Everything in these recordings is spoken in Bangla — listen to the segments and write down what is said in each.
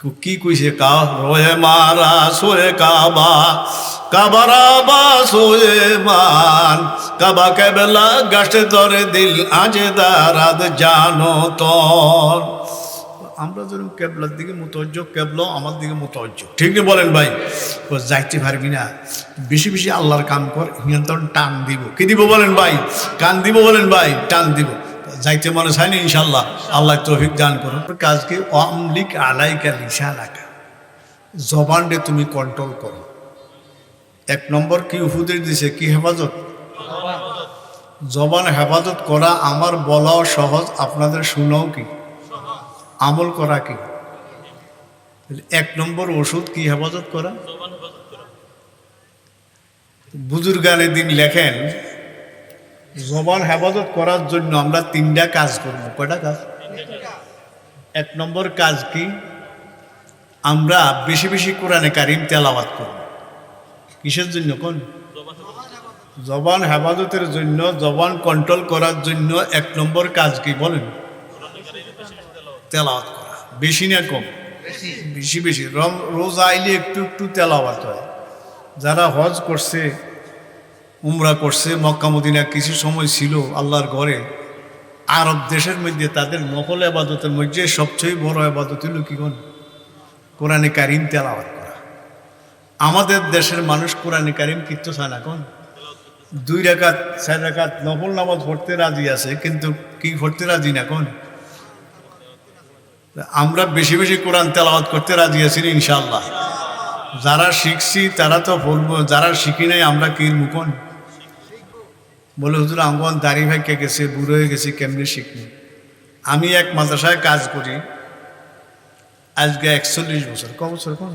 কি কইছে কা রয়ে মারা সোয়ে কাবা কাবারা বা সোয়ে মান। কাবা কেবলা গাছে ধরে দিল, আজে দারাদ জানো তর। আমরা যেন কেবলার দিকে মোতজ্জ কেবল আমার দিকে মোতজ্জ ঠিক বলেন ভাই? ও যাইতে পারবি না। বেশি বেশি আল্লাহর কাম কর নিয়ন্ত্রণ টান দিব। কি দিব বলেন ভাই? কান দিব বলেন ভাই? টান দিব। যাইতে মনে চায় না ইনশাল্লাহ আল্লাহ তৌফিক দান করুন। কাজকে অমলিক আলাইকা লিসা রাখা জবানরে তুমি কন্ট্রোল করো। এক নম্বর কি উপদেশ দিছে? কি হেফাজত? জবান হেফাজত করা আমার বলাও সহজ, আপনাদের শোনাও কি? আমল করা কি? এক নম্বর ওষুধ কি হেফাজত করা? বুজুর্গানে দিন লেখেন জবান হেফাজত করার জন্য আমরা তিনটা কাজ করব। কয়টা কাজ? এক নম্বর কাজ কি? আমরা বেশি বেশি কোরআনে কারিম তেলাওয়াত করব। কিসের জন্য কোন? জবান হেফাজতের জন্য জবান কন্ট্রোল করার জন্য এক নম্বর কাজ কি বলেন? তেলাওয়াত করা। বেশি না কম? বেশি বেশি। রম রোজ আইলে একটু একটু তেলাওয়াত হয়। যারা হজ করছে উমরা করছে, মক্কা মদিনা কিছু সময় ছিল আল্লাহর ঘরে। আরব দেশের মধ্যে তাদের নকল আবাদতের মধ্যে সবচেয়ে বড় আবাদত হলো কি কোন? কোরআনে কারিম তেলাওয়াত করা। আমাদের দেশের মানুষ কোরআনে কারিম কিত্ত না কোন? দুই রেখাত চার রেখাত নকল নামাজ পড়তে রাজি আছে, কিন্তু কি পড়তে রাজি না কোন? আমরা বেশি বেশি কোরআন তেলাওয়াত করতে রাজি আছি ইনশাল্লাহ যারা শিখছি তারা তো বলব যারা শিখি নাই, আমরা কি মুখন? বলে, হুজুর আঙ্গন দাড়ি ভাইকে গেছে, বুড়ো হয়ে গেছে, কেমনি শিখনি আমি এক মাদ্রাসায় কাজ করি, আজকে একচল্লিশ বছর। ক বছর কোন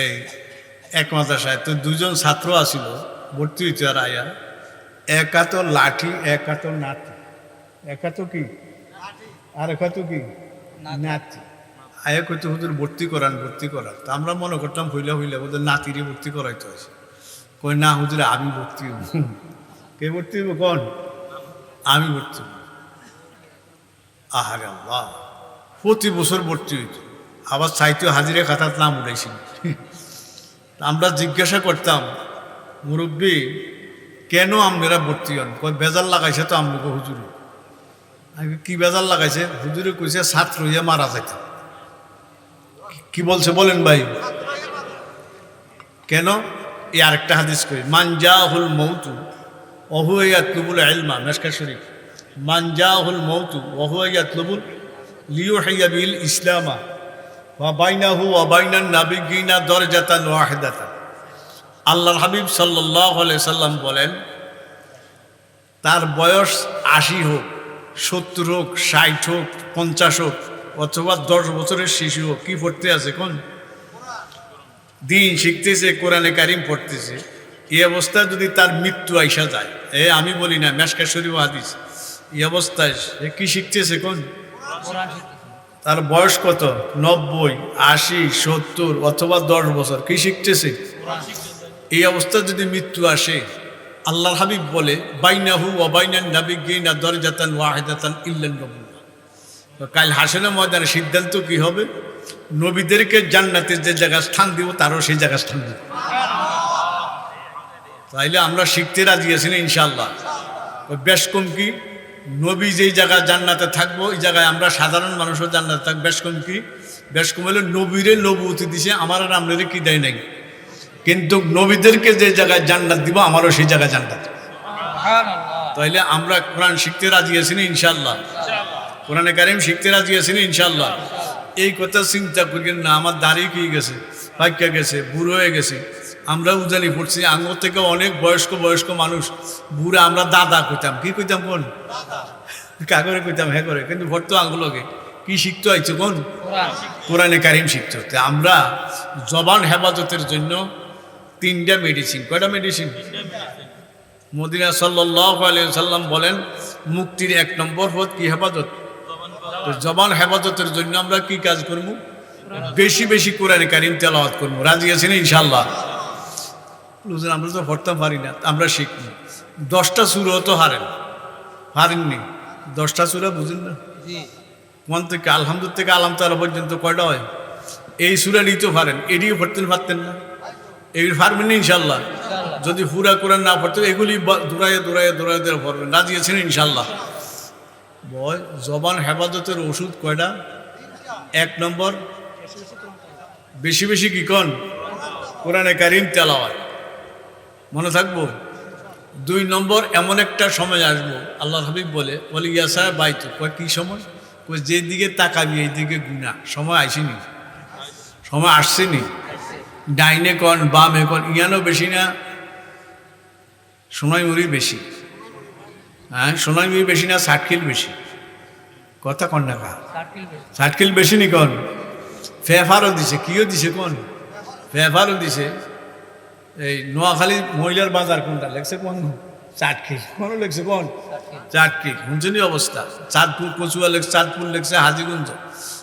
এই, এক মাদ্রাসায়। তো দুজন ছাত্র আসিল ভর্তি হইতে আর আয়া। একা তো লাঠি, একা তো নাতি। একা তো কি? আর একা তো কি? নাতি। আয়া কইতে, হুজুর, ভর্তি করান ভর্তি করান। তা আমরা মনে করতাম, হইলে হইলে। ওদের নাতিরে ভর্তি করাইতে হয়েছে কই, না, হুজুরে, আমি ভর্তি হব। কে ভর্তি হইব, কোন? আমি ভর্তি হব। আহারে আল্লাহ প্রতি বছর ভর্তি হইত। আবার চাইতে হাজিরে খাতার নাম উঠাইছিল আমরা জিজ্ঞাসা করতাম, মুরব্বী, কেন আমরা ভর্তি হন? কই, বেজাল লাগাইছে তো আমকে হুজুরে। আমি কি বেজাল লাগাইছে? হুজুরে কইছে, ছাত্র হইয়া মারা যাইতাম কি বলছে বলেন ভাই। কেন? এই আরেকটা হাদিস করি। মানজাহুল মৌতু অহুয়াতুবুল এলমা মেসকা শরীফ। মানজাহুল মৌতু অহুয়াতুবুল লিও হাইয়াবিল ইসলামা ওয়া বাইনাহু ওয়া বাইনান নাবিগিনা দরজাতান ওয়াহিদাতান। আল্লাহর হাবিব আলাইহি সাল্লাম বলেন, তার বয়স আশি হোক, সত্তর হোক, ষাট হোক, পঞ্চাশ হোক, অথবা দশ বছরের শিশু হোক, কি পড়তে আছে কোন? দিন শিখতেছে কোরআনে কারিম পড়তেছে। এই অবস্থায় যদি তার মৃত্যু আইসা যায় এ আমি বলি না মেসকা শরীফ হাদিস এই অবস্থায় সে কি শিখতেছে কোন? তার বয়স কত? নব্বই আশি সত্তর অথবা দশ বছর কি শিখতেছে? এই অবস্থায় যদি মৃত্যু আসে আল্লাহ হাবিব বলে বাইনাহু অবাইনান নাবিগিনা দরজাতান ওয়াহিদাতান ইল্লান নবুল্লাহ তো কাল হাসনের ময়দানে সিদ্ধান্ত কি হবে? নবীদেরকে জান্নাতের যে জায়গা স্থান দিব তারও সেই জায়গা স্থান দিব। তাইলে আমরা শিখতে রাজি আছি না ইনশাল্লাহ বেশ কম কি নবী যেই জায়গায় জান্নাতে থাকব ওই জায়গায় আমরা সাধারণ মানুষও জান্নাতে থাকব। বেশ কম কি বেশ কম হলে নবীরে নবুতি দিছে আমার আর আমরারে কি দেয় নাই। কিন্তু নবীদেরকে যে জায়গায় জান্নাত দিব আমারও সেই জায়গায় জান্নাত। তাইলে আমরা কোরআন শিখতে রাজি আছি না ইনশাল্লাহ কোরআনে কারিম শিখতে রাজি আছি না ইনশাল্লাহ এই কথা চিন্তা করি না আমার দাঁড়িয়ে কি গেছে পাইকা গেছে বুড়ো হয়ে গেছে। আমরা উজানি পড়ছি আঙুর থেকে অনেক বয়স্ক বয়স্ক মানুষ বুড়া আমরা দাদা কইতাম। কি কইতাম কোন? কাগরে কইতাম হ্যাঁ করে কিন্তু ভর্ত আঙ্গুলকে কি শিখতে হয়েছে কোন? কোরআনে। কারিম শিখতে হতে আমরা জবান হেফাজতের জন্য তিনটা মেডিসিন কয়টা মেডিসিন মদিনা সাল্লাহ আলিয়া সাল্লাম বলেন মুক্তির এক নম্বর পথ কি হেফাজত? তো জবান হেফাজতের জন্য আমরা কি কাজ করব? বেশি বেশি কোরআন কারিম তেলাওয়াত করব। রাজি আছেন ইনশাল্লাহ বুঝলেন আমরা তো পড়তে পারি না আমরা শিখব। দশটা সুরও তো হারেন। হারেননি। দশটা সুরা বুঝেন না? কোন থেকে? আলহামদুল থেকে আলাম তালা পর্যন্ত কয়টা হয়? এই সুরা নিতে পারেন এটিও পড়তেন পারতেন না। এগুলি পারবেন না ইনশাল্লাহ যদি পুরা কোরআন না পড়তেন এগুলি দৌড়াইয়ে দৌড়াইয়ে দৌড়াইয়ে পড়বেন রাজি আছেন ইনশাল্লাহ জবান হেফাজতের ওষুধ কয়টা? এক নম্বর। বেশি বেশি কি কন? কোরআনে কারিম তেলাওয়াত। মনে থাকব? দুই নম্বর, এমন একটা সময় আসব আল্লাহ হাবিব বলে বলে ইয়াসা বাইতো। কয়, কী সময়? কয় যে দিকে তাকাবি এই দিকে গুণা সময় আইসিনি। সময় আসছেনি। ডাইনে কন, বামে কন ইয়ানো বেশি না সোনাইমুড়ি বেশি। হ্যাঁ সোনাইমুড়ি বেশি না ষাটকিল বেশি। কথা কন না কা ষাটকিল বেশি নি কন? ফেফারও দিছে, কিও দিছে কোন? ফেফারও দিছে। এই নোয়াখালী মহিলার বাজার কোনটা, লেখছে কোন? চাটকিল কোন লেখছে কোন? চাটকিল শুনছেনি অবস্থা? চাঁদপুর, কচুয়া লেখছে, চাঁদপুর লেখছে, হাজিগঞ্জ।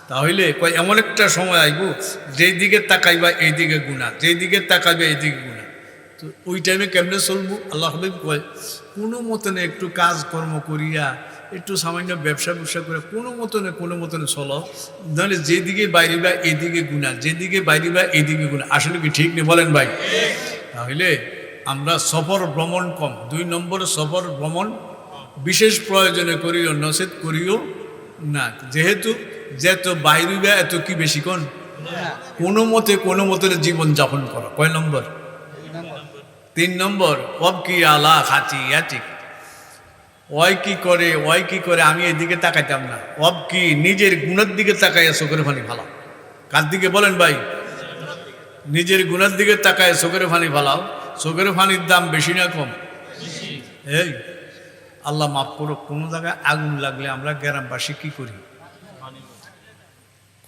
তাহলে কয়, এমন একটা সময় আইব, যেই দিকে তাকাইবা এই দিকে গুণা যেই দিকে তাকাইবা এই দিকে গুণা তো ওই টাইমে কেমনে চলবো? আল্লাহ হাবিব কয় কোনো মতনে একটু কাজ কর্ম করিয়া একটু সামান্য ব্যবসা ব্যবসা করে কোনো মতনে কোনো মতনে চলো। নাহলে যেদিকে বাইরিবা এদিকে গুণা যেদিকে বাইরিবা এদিকে গুণা। আসলে কি ঠিক নেই বলেন ভাই? তাহলে আমরা সফর ভ্রমণ কম। দুই নম্বর সফর ভ্রমণ বিশেষ প্রয়োজনে করিও নসেদ করিও না। যেহেতু যেত বাইরিবা এত কি বেশি কোন? কোনো মতে কোনো মতে জীবন যাপন করো। কয় নম্বর? তিন নম্বর অব কি আলা খাচি আচিক ওয় কি করে ওয় কি করে আমি এদিকে তাকাইতাম না। অব কি নিজের গুণের দিকে তাকাইয়া চোখের ফানি ফালাও? কার দিকে বলেন ভাই? নিজের গুণের দিকে তাকায় চোখের ফানি ফালাও। চোখের ফানির দাম বেশি না কম? এই, আল্লাহ মাফ করো কোনো জায়গায় আগুন লাগলে আমরা গ্রামবাসী কি করি?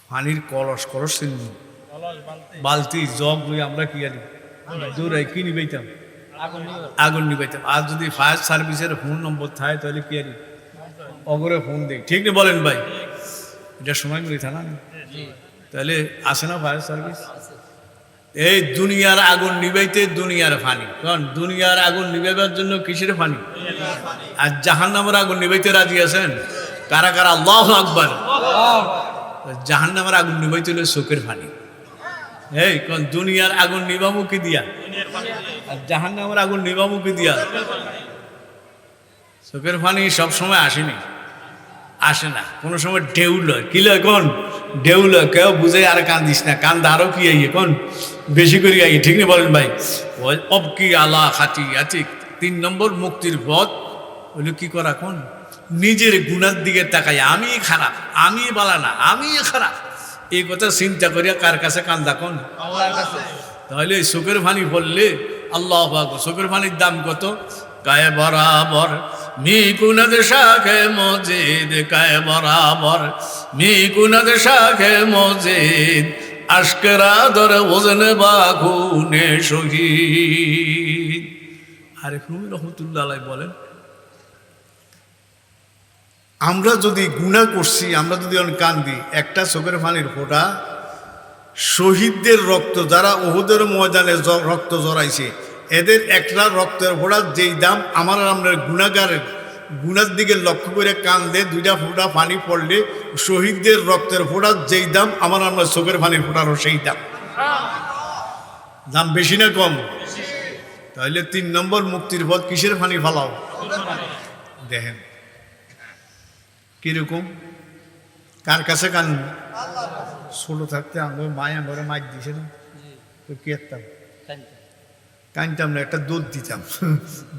পানির কলস কলস বালতি, জগ লই আমরা কি আনি? দৌড়াই কি নিবাইতাম? আগুন নিবাইতাম। আর যদি ফায়ার সার্ভিসের ফোন নম্বর থাকে তাহলে কি আনি অগরে ফোন দিই। ঠিক নেই বলেন ভাই। এটা সময় মিলি থানা তাহলে আসে না ফায়ার সার্ভিস এই দুনিয়ার আগুন নিবাইতে দুনিয়ার ফানি। কারণ দুনিয়ার আগুন নিবাইবার জন্য কিসের ফানি? আর জাহান নামের আগুন নিবাইতে রাজি আছেন? কারা কারা? আল্লাহ আকবর। জাহান নামের আগুন নিবাইতে হলে চোখের ফানি। এই, কোন দুনিয়ার আগুন নিবামুখী দিয়া। আর জাহান নামের আগুন নিবামুখী দিয়া। চোখের ফানি সবসময় আসেনি। আসে না। কোনো সময় ঢেউ লয়। কি লয় কোন? ঢেউ লয়। কেউ বুঝে আর কান দিস না। কান আরও কি আইয়ে কোন? বেশি করে আইয়ে। ঠিক নেই বলেন ভাই? অব কি আলা খাতি আছে তিন নম্বর মুক্তির পথ। হইল কি করা কোন? নিজের গুণার দিকে তাকাই আমি খারাপ। আমি বালা না। আমি খারাপ। এই কথা চিন্তা করিয়া কার কাছে কান্দা কোন? তাহলে এই চোখের ফানি পড়লে আল্লাহ চোখের ফানির দাম কত? কায় বরাবর মি কুনদ শাখে মজিদ কায় বরাবর মি কুনদ শাখে মজিদ আশকরা দর ওজন শহীদ। আরে রহমতুল্লাহ বলেন আমরা যদি গুণা করছি, আমরা যদি অনেক কান্দি একটা চোখের পানির ফোঁটা, শহীদদের রক্ত, যারা ওহুদের ময়দানে রক্ত জড়াইছে, এদের একটা রক্তের ফোঁটার যেই দাম আমার আমরা গুণাগারের, গুণার দিকে লক্ষ্য করে কান্দে দুইটা ফোঁটা পানি পড়লে, শহীদদের রক্তের ফোঁটার যেই দাম আমার আমরা চোখের পানির ফোঁটারও সেই দাম। দাম বেশি না কম? তাহলে তিন নম্বর মুক্তির পথ কিসের পানি ফালাও? দেখেন। কীরকম? কার কাছে কান? ছোট থাকতে আমার মায়া ঘরে মাইক দিছে না? তো কি একতাম কানতাম। না একটা দুধ দিতাম।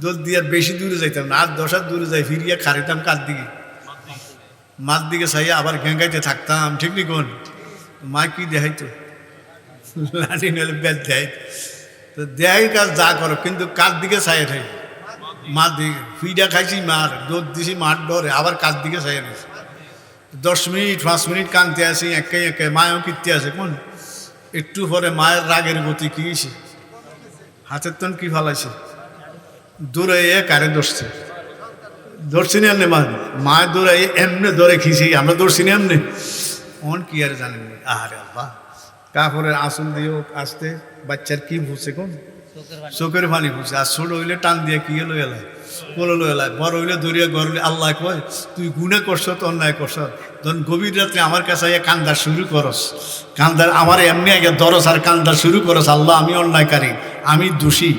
দুধ দিয়ে বেশি দূরে যাইতাম না আর দশ দূরে যাই ফিরিয়ে খারিতাম কার দিকে? মার দিকে চাইয়া আবার গেঙ্গাইতে থাকতাম ঠিক নি কোন? মা কি দেখাইতো? লাঠি নইলে বেদ দেয়। তো দেয় কাজ যা করো কিন্তু কার দিকে চাইয়ে থাকি? মার দিকে ফিডা খাইছি মার দুধ দিছি মার ডরে আবার কার দিকে চাইয়ে নিছি। দশ মিনিট, পাঁচ মিনিট কানতে আসি একে একে, মায়ও কীর্তি আছে, কোন? একটু পরে মায়ের রাগের গতি কি গেছে হাতের তন কি ফালাইছে? দূরে এ কারে ধরছে। ধরছি না এমনি মা? মায়ের দূরে এমনি ধরে খিছি আমরা ধরছি না এমনি। অন কি আর জানেন? আরে আল্লাহ। কাপড়ের আসন দিয়েও আসতে, বাচ্চার কি ভুলছে কোন? চোখের পানি। পড়ছে। আর ছোট হইলে টান দিয়ে কি এলো এলাই কোলো লো এলাই বড় হইলে দরিয়া গড়লে আল্লাহ কয়, তুই গুণে করছ তো অন্যায় করছ। তখন গভীর রাত্রে আমার কাছে আগে কান্দা শুরু করস। কান্দার আমার এমনি আগে দরস আর কান্দা শুরু করস। আল্লাহ, আমি অন্যায়কারী, আমি দোষী।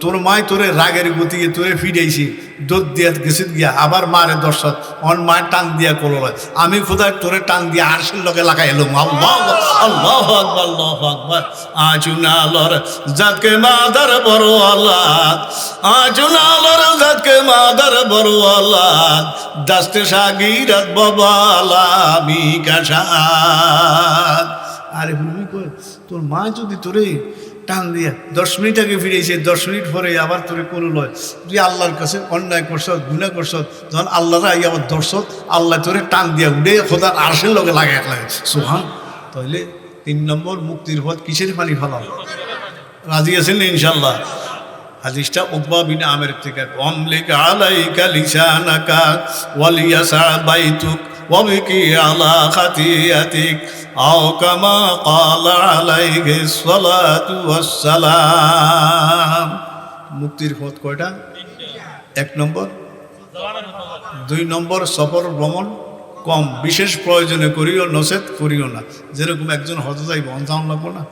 তোর মায় তোরে রাগের গতিকে তোরে ফিরেছি দোদ দিয়া গেছিত গিয়া, আবার মারে দর্শক, অন মায়ের টান দিয়া করল আমি খোদায় তোরে টান দিয়া আরশের লগে লাগাই এলাম আল্লাহ আল্লাহ আকবার আল্লাহ আকবার আজুনালর জাতকে মাদার বড় আল্লাহ আজুনালর জাতকে মাদার বড় আল্লাহ, দাস্তে সাগিরাত বাবালা আমি কাশাদ আরে ভূমি কই তোর মা যদি তোরে টান দিয়া দশ মিনিট আগে ফিরেছে দশ মিনিট পরে আবার তোরে কোনো লয়। তুই আল্লাহর কাছে অন্যায় করছ গুণা করছ তখন আল্লাহরা আই আবার দর্শক আল্লাহ তোরে টান দিয়া উঠে খোদার আরশের লগে লাগে লাগে সোহান তাহলে তিন নম্বর মুক্তির পথ কিসের পানি ফেলাম রাজি আছেন ইনশাল্লাহ হাদিসটা উকবা বিন আমের থেকে। অমলিক আলাইকা লিসানাকা ওয়ালিয়াসা বাইতুক। ওয়াবিকি আলা খাতিয়াতিক আও কামা ক্বালা আলাইহি সালাতু ওয়াসসালাম মুক্তির পথ কয়টা? এক নম্বর। দুই নম্বর, সফর ভ্রমণ কম। বিশেষ প্রয়োজনে করিও নসেত করিও না। যেরকম একজন হজ যাইব অন্ধান লাগবো না?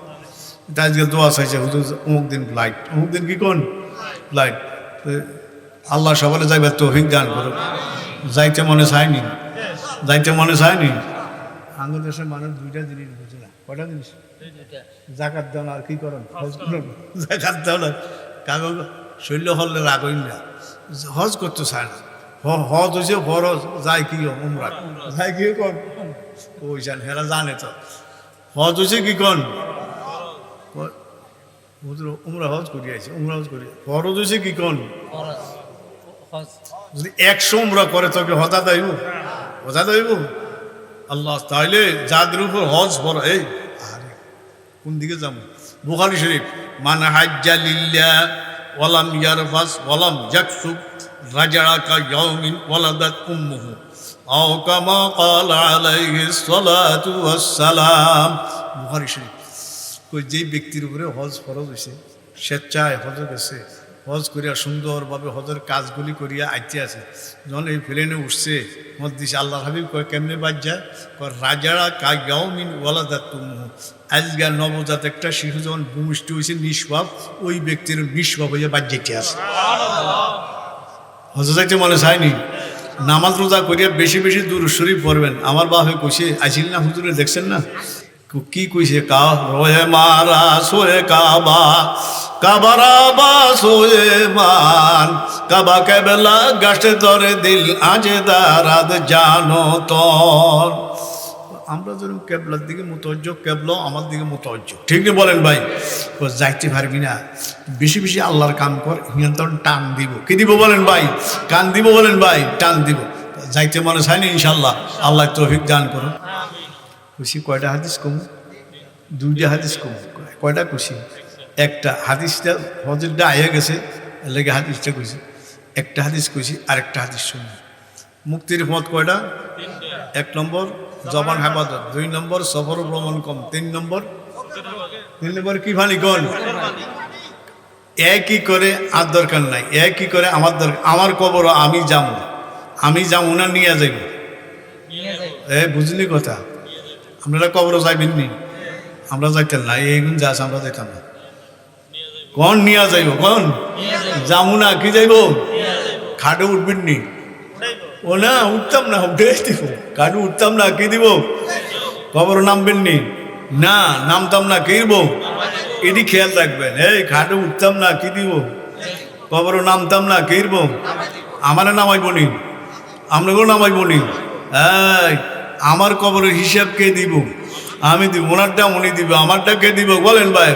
এটা আজকে দোয়া চাইছে হুজুর, অমুক দিন ফ্লাইট অমুক দিন কি কোন? ফ্লাইট আল্লাহ সকালে যাইবার তৌফিক দান করুক। যাইতে মনে চায়নি। যাইতে মনে চায়নি আমাদের দেশের মানুষ দুইটা জিনিস বুঝে না। কটা জিনিস? জাকাত দেও না আর কি করেন জাকাত দেও না। কাগজ শৈল্য হলে রাগই না। হজ করতে চায় না। হ- হজ হয়েছে ফরজ যায় কি উমরা। যায় কি কন? ওই জান হেরা জানে তো। হজ হয়েছে কি কন? হুজুর উমরা হজ করি আছে উমরা হজ করি ফরজ হয়েছে কি কন? যদি একশো উমরা করে তোকে হতা দাইব হতা দাইব আল্লাহ তাইলে যাদের উপর হজ বড়, এই। আরে, কোন দিকে যাব? বুখারি শরীফ, মান হাজ্জা লিল্লা ওয়ালাম ইয়ারফাস ওয়ালাম ইয়াকসুব রাজাকা ইয়াউমিন ওয়ালাদাত উম্মুহু আও কামা ক্বালা আলাইহি সালাতু ওয়াসসালাম। বুখারি শরীফ, কই, যেই ব্যক্তির উপরে হজ ফরজ হয়েছে স্বেচ্ছায় হজ গেছে হজ করিয়া সুন্দরভাবে হজের কাজগুলি করিয়া আইতে আছে। যখন এই প্লেনে উঠছে, মত দিছে আল্লাহ হাবিব কয়, কেমনে বাদ যায় কয়, রাজারা কাগাও মিন ওয়ালাদাত তুমু আজকে নবজাত একটা শিশু যখন ভূমিষ্ঠ হয়েছে নিষ্পাপ, ওই ব্যক্তির নিষ্পাপ হইয়া বাদ যেতে আছে। হজ যাইতে মনে চায়নি? নামাজ রোজা করিয়া বেশি বেশি দূর শরীফ পড়বেন। আমার বাপে কইছে আইছিল না হুজুরে, দেখছেন না? কি কইছে কা রয়ে মারা, সোয়ে কাবা কাবারা বা সোয়ে মান। কাবা কেবেলা গাছে ধরে দিল, আজে দারাদ জানো তর। আমরা যেরকম কেবলার দিকে মুতজ্জ কেবল আমার দিকে মুতজ্জ। ঠিক না বলেন ভাই? যাইতে পারবি না। বেশি বেশি আল্লাহর কাম কর নিয়ন্ত্রণ টান দিব। কি দিব বলেন ভাই? কান দিব বলেন ভাই? টান দিব। যাইতে মনে চায় না ইনশাল্লাহ আল্লাহ তৌফিক দান করুন। খুশি কয়টা হাদিস কম? দুইটা হাদিস কম। কয়টা খুশি একটা হাদিসটা হজরটা আইয়া গেছে লেগে হাদিসটা কইছি। একটা হাদিস কইছি, আরেকটা হাদিস শুনি মুক্তির পথ কয়টা? এক নম্বর, জবান হেফাজত। দুই নম্বর, সফর ভ্রমণ কম। তিন নম্বর তিন নম্বর কি ভালি গন একই করে আর দরকার নাই। একই করে আমার দরকার আমার কবর আমি যাব আমি যাব না, নিয়ে যাইব। এ, বুঝলি কথা? আপনারা কবরও যাইবেন নি আমরা যাইতেন না এইগুন যাস আমরা যাইতাম না কন নিয়ে যাইব, কন? যাব না, কি যাইব? খাটে উঠবেন নি। ও না, উঠতাম না, উঠে দিব কাটু উঠতাম না, কি দিব? কবর নামবেন নি। না, নামতাম না, কি দিব? এটি খেয়াল রাখবেন, এই খাটে উঠতাম না, কি দিব? কবর নামতাম না, কি দিব? আমারে নামাইব নি। আপনাকেও নামাইব নি। এই আমার কবরের হিসাব কে দিব? আমি দিব। ওনারটা উনি দিব। আমারটা কে দিব? বলেন ভাই।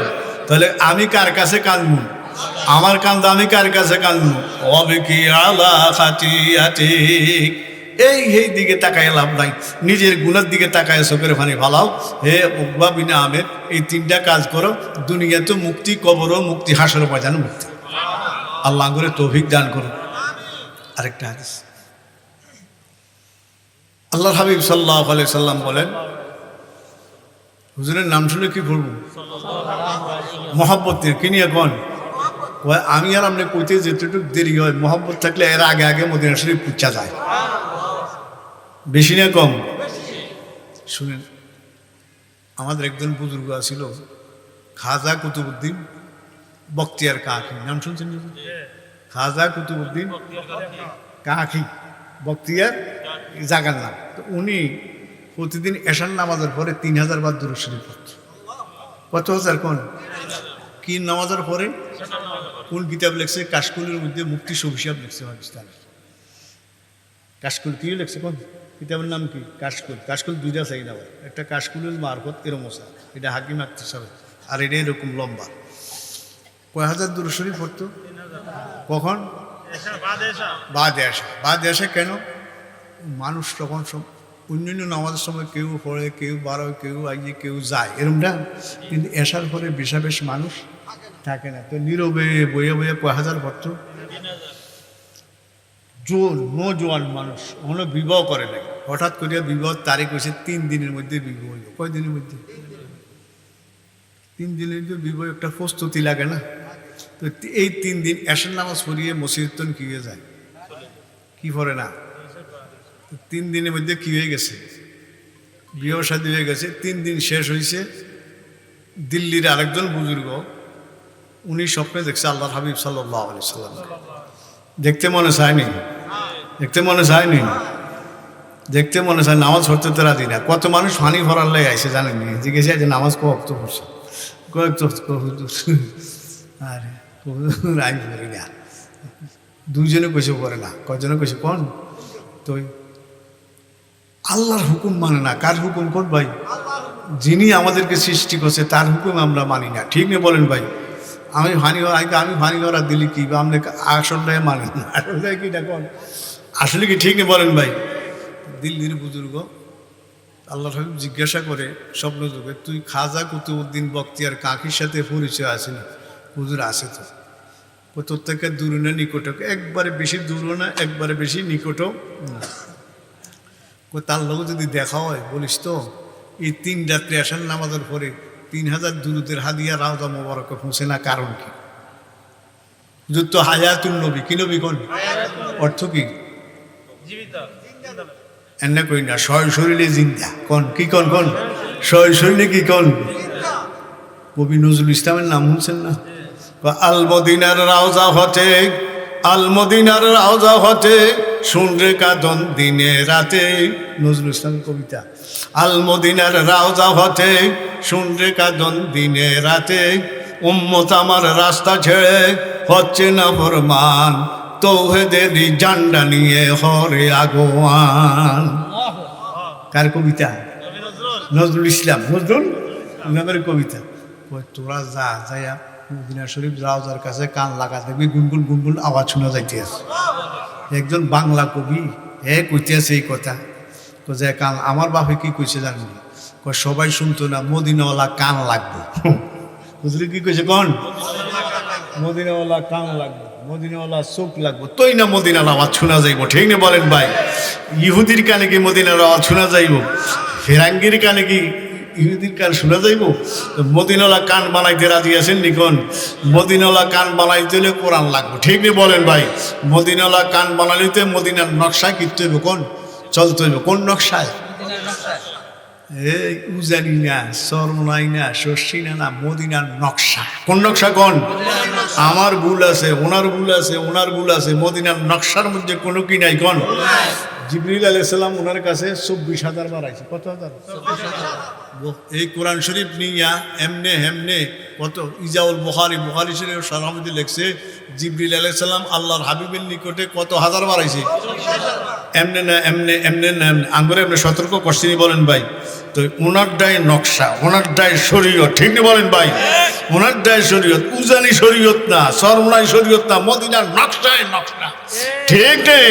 তাহলে আমি কার কাছে কাঁদবো? আমার কান্দ আমি কার কাছে কান্দবো অবে কি আলা এই এই দিকে তাকায় লাভ নাই। নিজের গুণের দিকে তাকায় চোখের ফানি ফালাও। হে উকবা বিনা আমের, এই তিনটা কাজ করো। দুনিয়া তো মুক্তি কবরও মুক্তি, হাসর বাজানো মুক্তি। আল্লাহ করে তৌফিক দান করো আরেকটা হাদিস। আল্লাহ হাবিব সাল্লাহ আলাই সাল্লাম বলেন হুজুরের নাম শুনে কি কি নিয়ে কন? আমি আর আপনি কইতে যেতটুকু দেরি হয় মোহাম্মদ থাকলে এর আগে আগে মদিনা শরীফ পুচ্ছা যায়। বেশি না কম? শুনেন আমাদের একজন বুজুর্গ ছিল খাজা কুতুবুদ্দিন বক্তিয়ার কাকি। নাম শুনছেন? খাজা কুতুবুদ্দিন কাকি। বক্তিয়ার জাগার নাম। তো উনি প্রতিদিন এশান নামাজের পরে তিন হাজার বার দূর শরীফ পড়ত। কত হাজার কোন? কি নামাজের পরে? কোন কিতাব লেখছে? কাশকুলের মধ্যে মুক্তি সবিশাব লেখছে পাকিস্তানের। কাশকুল কি লেখছে কোন? কিতাবের নাম কি? কাশকুল। কাশকুল দুইটা চাই না একটা কাশকুলের মারফত এরমসা এটা হাকিম আক্তার সাহেব। আর এটা এরকম লম্বা। কয় হাজার দূর শরীফ পড়তো? কখন? বাদে আসে বাদে আসে কেন? মানুষ তখন সব অন্যান্য নামাজের সময় কেউ পড়ে, কেউ বারোয়, কেউ আগে কেউ যায়, এরকম না? কিন্তু এসার পরে বেশা বেশ মানুষ থাকে না। তো নীরবে বইয়ে বইয়ে কয় হাজার পড়তো জোর নো জোয়ান মানুষ। কোনো বিবাহ করে নাই। হঠাৎ করিয়া বিবাহ তারিখ হয়েছে তিন দিনের মধ্যে বিবাহ হইল। কয় দিনের মধ্যে? তিন দিনের মধ্যে বিবাহ একটা প্রস্তুতি লাগে না? তো এই তিন দিন এসার নামাজ পড়িয়ে মসজিদতন কি হয়ে যায়? কি পড়ে না? তিন দিনের মধ্যে কি হয়ে গেছে? বিবাহ শাদী হয়ে গেছে, তিন দিন শেষ হয়েছে দিল্লির আরেকজন বুজুর্গ, উনি স্বপ্নে দেখছে আল্লাহ হাবিব সাল্লাহ আলি সাল্লাম। দেখতে মনে চায়নি? দেখতে মনে চায়নি? দেখতে মনে চায় নামাজ পড়তে তো রাজি না। কত মানুষ হানি ভরার লাই আইসে জানেন জিজ্ঞেস যে নামাজ কো অক্ত পড়ছে? কয়েক আরে আমি পড়ি না। দুইজনে কইসে পড়ে না। কজনে কইসে কোন তো আল্লাহর হুকুম মানে না। কার হুকুম কোন ভাই? যিনি আমাদেরকে সৃষ্টি করছে, তার হুকুম আমরা মানি না। ঠিক নেই বলেন ভাই? আমি হওয়ার আগে আমি ফানি হওয়ার দিলি কি? বা আপনি আসলটাই মানেন না। কি দেখুন আসলে কি ঠিক নেই বলেন ভাই? দিল্লির বুজুর্গ আল্লাহ হাবিব জিজ্ঞাসা করে, স্বপ্ন যুগে, তুই খাজা কুতুবুদ্দিন বক্তিয়ার কাকির সাথে পরিচয় আছে না? হুজুর, আছে তো। তোর থেকে দূর না, নিকট? একবারে বেশি দূর না, একবারে বেশি নিকটও তার লোক যদি দেখা হয় বলিস তো এই তিন রাত্রে আসার নামাজের পরে তিন হাজার দুরুদের হাদিয়া রাওদা মোবারক পৌঁছে না কারণ কি? যুক্ত হায়াতুল নবী কি নবী কোন? অর্থ কি? এনে কই না শয় শরীরে জিন্দা। কোন কি কোন কোন? শয় শরীরে কি কোন? কবি নজরুল ইসলামের নাম শুনছেন না? বা আল মদিনার রাওজা হতে আল মদিনার রাওজা হতে শুন রে কাদন দিনে রাতে। নজরুল ইসলাম কবিতা। আল মদিনার রাওজা হতে শুন রে কাদন দিনে রাতে। উম্মত আমার রাস্তা ছেড়ে হচ্ছে না ফরমান তৌহেদেরই জান্ডা নিয়ে হরে আগোয়ান। কার কবিতা? নজরুল। ইসলাম। নজরুল ইসলামের কবিতা। তোরা যা যাইয়া মদিনা শরীফ যাও যার কাছে কান লাগা দেখবি গুনগুন গুনগুন আওয়াজ শোনা যাইতে আছে একজন বাংলা কবি হে কইতে আছে এই কথা। তো যে কান, আমার বাপে কি কইছে জানি না। সবাই শুনতো না, মদিনাওয়ালা কান লাগবে। বুঝলি কি কইছে কন? মদিনাওয়ালা কান লাগবে, মদিনাওয়ালা চোখ লাগবে। তোই না মদিনার আওয়াজ শোনা যাইব, ঠিক না বলেন ভাই? ইহুদির কানে কি মদিনার আওয়াজ শোনা যাইব? ফেরাঙ্গির কানে কি ইহুদির কান শোনা যাইব? মদিনাওয়ালা কান বানাইতে রাজি আছেন নিকন মদিনাওয়ালা কান বানাইতে হলে কোরআন লাগবে। ঠিক নেই বলেন ভাই? মদিনাওয়ালা কান বানাইতে মদিনার নকশা কিনতে হইব কোন? চলতে হইব। কোন নকশায়? এই উজানি না, সরমনাই না, শস্যি না না, মদিনার নকশা। কোন নকশা কোন? আমার ভুল আছে, ওনার ভুল আছে, ওনার ভুল আছে। মদিনার নকশার মধ্যে কোনো কি নাই কোন? জিবরিল আলাইসাল্লাম ওনার কাছে চব্বিশ হাজার বার আছে কত হাজার। এই কোরআন শরীফ নিয়া এমনে হেমনে কত? ইজাউল বুখারি বুখারি শরীফ সালামতি লেখছে, জিবরিল আলাইসাল্লাম আল্লাহর হাবিবের নিকটে কত হাজার বার আইছে? এমনে না, এমনে এমনে না আঙ্গুরে এমনি সতর্ক করছিনি বলেন ভাই। তো ওনার ডায় নকশা ওনার ডায় শরীয়ত, ঠিক না বলেন ভাই? ওনার ডায় শরীয়ত, উজানি শরীয়ত না, সরমনাই শরীয়ত না, মদিনার নকশায় নকশা। ঠিক নেই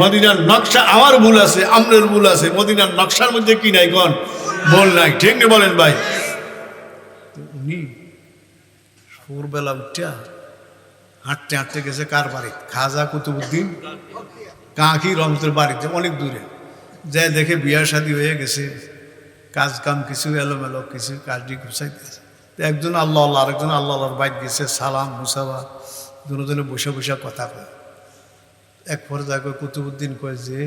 মদিনার নকশা আমার ভুল আছে, আমনের ভুল আছে, মদিনার নকশার মধ্যে কি নাই কোন? ভুল নাই, ঠিক নেই বলেন ভাই? উনি ভোরবেলা উঠিয়া হাঁটতে হাঁটতে গেছে কার বাড়ি? খাজা কুতুবুদ্দিন কাকি রমতের বাড়িতে, অনেক দূরে। যে দেখে বিয়ার শাদী হয়ে গেছে। কাজ কাম কিছু, এলোমেলো কিছু, কাজটি গুছাইতেছে। একজন আল্লাহ আল্লাহ, আরেকজন আল্লাহ আল্লাহর বাইক গেছে, সালাম, মুসাফা। দুজনে বসে বসে কথা কয়। এক পর্যায়ে কয় কুতুবুদ্দিন কয় যে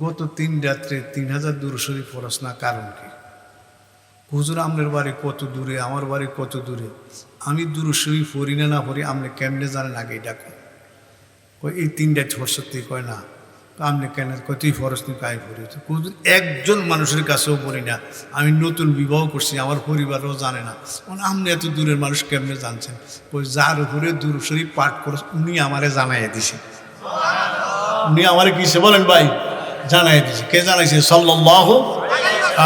গত তিন রাত্রে তিন হাজার দূর শরীফ ফরস না? কারণ কি? হুজুর, আমনের বাড়ি কত দূরে? আমার বাড়ি কত দূরে? আমি দূর শরীফ পড়ি না না পড়ি আপনি কেমনে জানেন? আগে এটা কয়। কয়, এই তিনটা ছোট সত্যি কয় না? আপনি কেন কয় তুই ফরস তুই কাই পড়ি? তো হুজুর, একজন মানুষের কাছেও পড়ি না, আমি নতুন বিবাহ করছি, আমার পরিবারও জানে না। মানে আপনি এত দূরের মানুষ কেমনে জানছেন? ওই যার উপরে দূর শরীফ পাঠ করে উনি আমারে জানাই দিছে। উনি আমারে কিসে বলেন ভাই? জানাই দিছে। কে জানাইছে? সাল্লাহ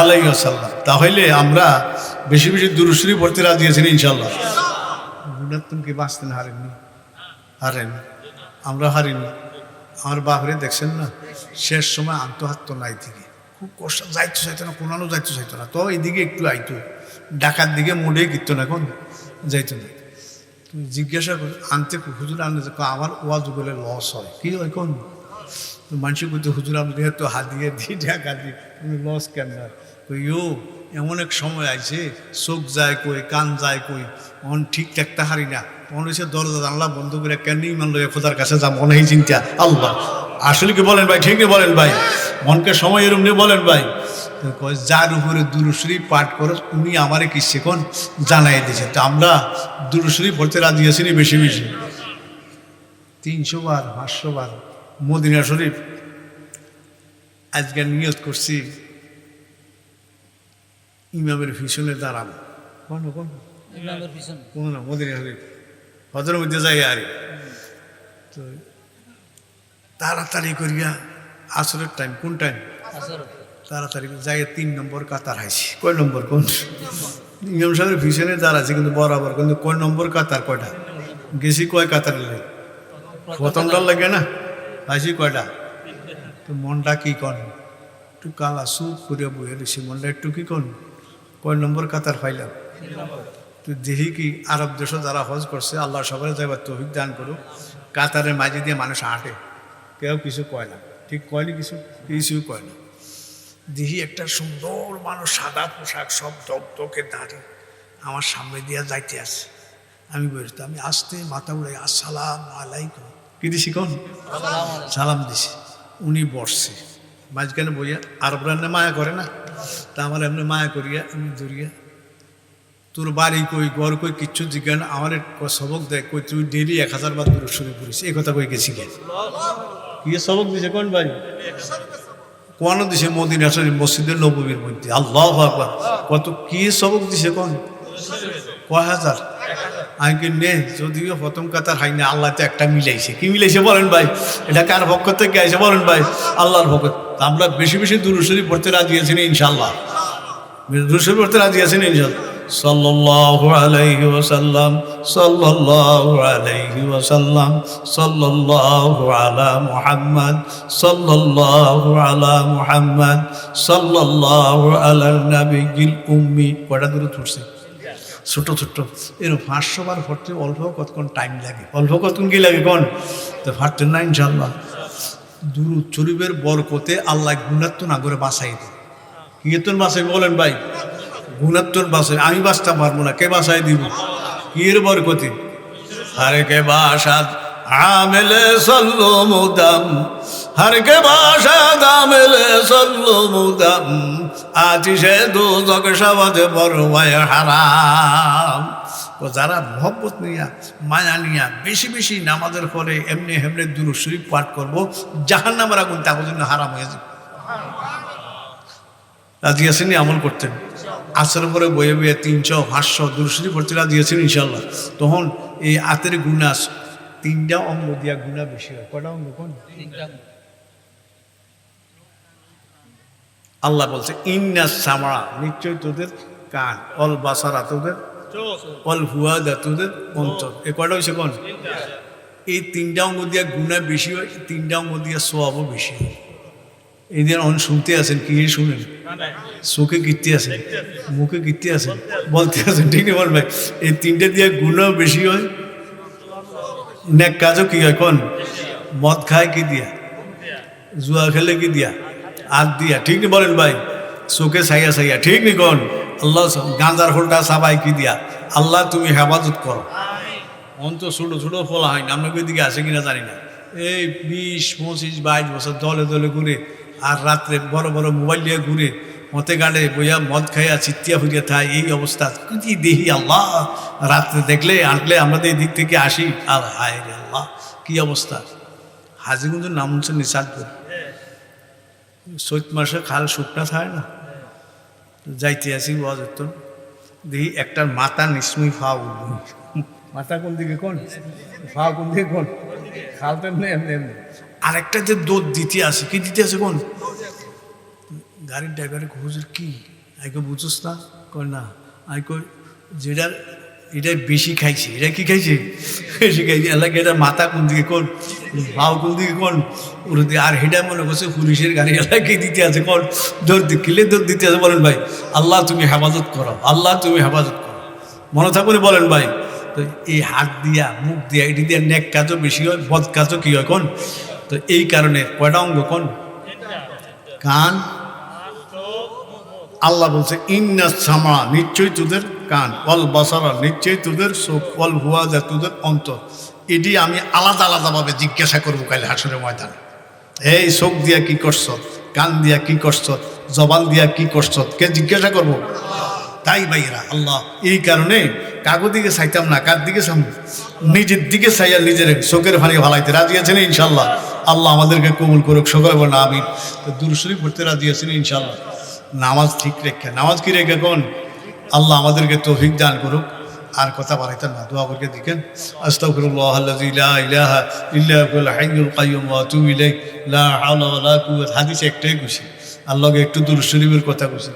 আলাইসাল্লাম তাহলে আমরা বেশি বেশি দূরশ্রী পড়তে রাজি আছেন ইনশাল্লাহ কি বাঁচতেন হারেননি? হারেন। আমরা হারিনি। আমার বাপরে দেখছেন না শেষ সময় আত্মহাত্ম নাই দিকে খুব কষ্ট যাইতে চাইতো না কোনানো যাইতে চাইতো না। তো এইদিকে একটু আইতো। ডাকার দিকে মোড়ে গিত না কোন যাইতো না। তুমি জিজ্ঞাসা কর আনতে হুজুর আনতে আমার ওয়াজ বলে লস হয়। কি হয় কোন? মানুষের করতে হুজুর আমি তো হাত দিয়ে দিই ঢাকা দিই তুমি লস কেন না? ইও এমন এক সময় আছে চোখ যায় কই, কান যায় কই, অন ঠিক থাকতে হারি না। মনে হচ্ছে দরজা, জানলা বন্ধ করে কেন ইমান লইয়া খোদার কাছে যা মনে হয় চিন্তা। আল্লাহ, আসলে কি বলেন ভাই ঠিক নেই বলেন ভাই, মনকে সময় এরম নিয়ে বলেন ভাই। তো যার উপরে দুরুশ্রী পাঠ করে, উনি আমারে কি শেখন জানাই দিয়েছে। তো আমরা দুরুশ্রী পড়তে রাজি আসিনি বেশি বেশি। তিনশো বার, পাঁচশো বার। মদিনা শরীফ। আজকে নিয়ত করছি ইমামের পিছনে দাঁড়াবো। কোন কোন কোন না মদিনা শরীফ। হজরের মধ্যে যাই আর তো তাড়াতাড়ি করিয়া আসরের টাইম কোন টাইম তাড়াতাড়ি যাই তিন নম্বর কাতার হাইছি কয় নম্বর কোন? ইমাম সাহেবের পিছনে দাঁড়াচ্ছে কিন্তু বরাবর কিন্তু কয় নম্বর কাতার কয়টা? গেছি কয় কাতার লাগে? প্রথমটা লাগে না? হাসি কয়টা? তো মনটা কি কন? একটু কালা সুপ করে বইয়ে দিছি। মনটা একটু কি কন? কয় নম্বর কাতার পাইলাম তো দেখি কি আরব দেশে যারা হজ করছে, আল্লাহ সবাই যাইবার তৌফিক দান করুক। কাতারের মাঝে দিয়ে মানুষ হাঁটে। কেউ কিছু কয় না। ঠিক কয়নি কিছু? কিছু কয় না। দেখি একটা সুন্দর মানুষ সাদা পোশাক, সব দগদকে দাঁড়িয়ে আমার সামনে দিয়ে যাইতে আছে। আমি বলছি আমি আসতে মাথা উড়ে আসসালাম আলাইকুম। কি দিছি কোন? সালাম দিছি। উনি বসছে। মাঝখানে বইয়া আরবরা না মায়া করে না? তা আমার এমনি মায়া করিয়া আমি দৌড়িয়া তোর বাড়ি কই ঘর কই কিচ্ছু জিজ্ঞান আমার সবক দেয় কই তুই ডেলি এক হাজার বার দূর শুরু করিস এই কথা কই গেছি গে কি সবক দিছে কোন ভাই? কোন দিছে মদিনা শরীফ মসজিদের নবীর মধ্যে? আল্লাহ কত কি সবক দিছে কোন? কয় হাজার? আমি নে, যদিও প্রথম কাতার হাই না, আল্লাহ তো একটা মিলাইছে। কি মিলাইছে বলেন ভাই? এটা কার পক্ষ থেকে আইছে বলেন ভাই? আল্লাহর পক্ষ আমরা বেশি বেশি দুরুশরী পড়তে রাজি আছি না ইনশাল্লাহ দুরুশরী পড়তে রাজি আছি না ইনশাল্লাহ সাল্লাল্লাহু আলাইহি ওয়াসাল্লাম, সাল্লাল্লাহু আলাইহি ওয়াসাল্লাম, সাল্লাল্লাহু আলা মুহাম্মদ, সাল্লাল্লাহু আলা মুহাম্মদ, সাল্লাল্লাহু আলা নবিয়িল উম্মি। কয়টা দূরে ছোট ছোট। এরকম বার পড়তে অল্প কতক্ষণ টাইম লাগে? অল্প কতক্ষণ কি লাগে কোন? তো ফাটতেন না ইনশাল্লাহ দুরু চরিবের বরকতে আল্লাহ গুণাত্ম না করে বাঁচাই দেয় কিয়েতন বাঁচাই বলেন ভাই? গুণাত্মর বাঁচাই আমি বাঁচতে পারব না, কে বাঁচাই দিব? কিয়ের বরকতে? আরে কে বাসাদ আমেলে সল্লো মুদাম, হর কে বাসাদ আমেলে সল্লো মুদাম। আতিশে দু জগ সবাদে বড় হারাম। ও যারা নিয়া, মায়া নিয়া বেশি বেশি নামাজের পরে এমনি শরীফ পাঠ করব জাহান নামের আগুন তাদের জন্য হারাম হয়ে যাবে। রাজি আমল করতেন। আসর পরে বয়ে বয়ে তিনশো, পাঁচশো দুরশরি পড়তে রাজি ইনশাল্লাহ তখন এই আতের গুণা তিনটা অঙ্গ দিয়া গুণা বেশি হয়। কটা অঙ্গ কোন তিনটা আল্লাহ বলছে, ইন্না সামড়া নিশ্চয় তোদের কান, অল বাসারা তোদের, অল হুয়াদা তোদের অন্তর। এ কয়টা হয়েছে কোন? এই তিনটা অঙ্গ দিয়া গুণা বেশি হয় তিনটা অঙ্গ দিয়া সোয়াবও বেশি হয়। এই দিন অন শুনতে আছেন, কি শুনেন? চোখে কীর্তি আছেন মুখে কীর্তি আছেন বলতে আছেন, ঠিক নেই বলবে এই তিনটে দিয়ে গুণাও বেশি হয়, নেক কাজও কি হয়, কোন? মদ খায় কি দিয়া? জুয়া খেলে কি দিয়া? হাত দিয়া, ঠিক নি বলেন ভাই? চোখে সাইয়া সাইয়া ঠিক নি কোন? আল্লাহ গাঁজার হোলটা সাবাই কি দিয়া? আল্লাহ তুমি হেফাজত করো। অন্ত ছোটো ছোটো ফলা হয় না, আপনাকে ওইদিকে আসে কিনা জানি না। এই বিশ, পঁচিশ, বাইশ বছর দলে দলে ঘুরে, আর রাত্রে বড় বড় মোবাইল নিয়ে ঘুরে, মতে গাড়ে বইয়া মদ খাইয়া, চিত্তিয়া ফুরিয়া থাকে এই অবস্থা। কি দেখি আল্লাহ? রাত্রে দেখলে আনলে আমাদের এই দিক থেকে আসি। আর হায় আল্লাহ, কি অবস্থা? হাজিগুঞ্জ নাম হচ্ছে নিষাদপুর চৈত মাসে খাল শুকনা থাকে না? যাইতে আসি বজত দেখি একটার মাথা নিশ্চয়ই ফা উঠল মাথা কোন দিকে কোন? ফা কোন দিকে কোন? খালতে এমনি এমনি এমনি। আরেকটা যে দোধ দিতে আসে, কি দিতে আসে কোন? গাড়ির ড্রাইভারে হুজুর কি? আইকো বুঝোস না কর না। আইকো যেটা এটা বেশি খাইছে এটা কি খাইছে? বেশি খাইছে। এলাকা এটা মাথা কোন দিকে, কোন ভাও কোন দিকে, কোন? ওর দিকে আর হেটা মনে করছে পুলিশের গাড়ি এলাকায় দিতে আছে, কোন? দৌড় কিলে দৌড় দিতে আছে বলেন ভাই? আল্লাহ তুমি হেফাজত করো, আল্লাহ তুমি হেফাজত করো। মনে থাকুন বলেন ভাই? তো এই হাত দিয়া, মুখ দিয়া, এটি দিয়া নেক কাজও বেশি হয়, বদ কাজও কি হয়, কোন? তো এই কারণে কয়টা অঙ্গ, কোন? কান আল্লাহ বলছে, ইন্না সামা, নিশ্চয়ই তোদের কান। অল বসারা, নিশ্চয়ই তোদের চোখ। অল হুয়া যা তোদের অন্তর। এটি আমি আলাদা আলাদাভাবে জিজ্ঞাসা করব কালে হাসনের ময়দানে। এই চোখ দিয়া কি করছ? কান দিয়া কি করছ? জবান দিয়া কি করছ? কে জিজ্ঞাসা করব? তাই ভাইরা আল্লাহ, এই কারণে কাগো দিকে চাইতাম না, কার দিকে চাম নিজের দিকে চাইয়া নিজের চোখের ফানি ভালাইতে রাজি আছেন ইনশাল্লাহ আল্লাহ আমাদেরকে কবুল করুক, সকলে বলেন আমি তো দূরশরী পড়তে রাজি আছেন ইনশাল্লাহ নামাজ ঠিক রেখে, নামাজ কি রেখে কোন? আল্লাহ আমাদেরকে তৌফিক দান করুক। আর কথা বাড়াইতেন না, দোয়া করকে দিকেন। আস্তাগফিরুল্লাহ লা লা হাদিস একটাই খুশি, আল্লাহকে একটু দূর শরীফের কথা খুশি।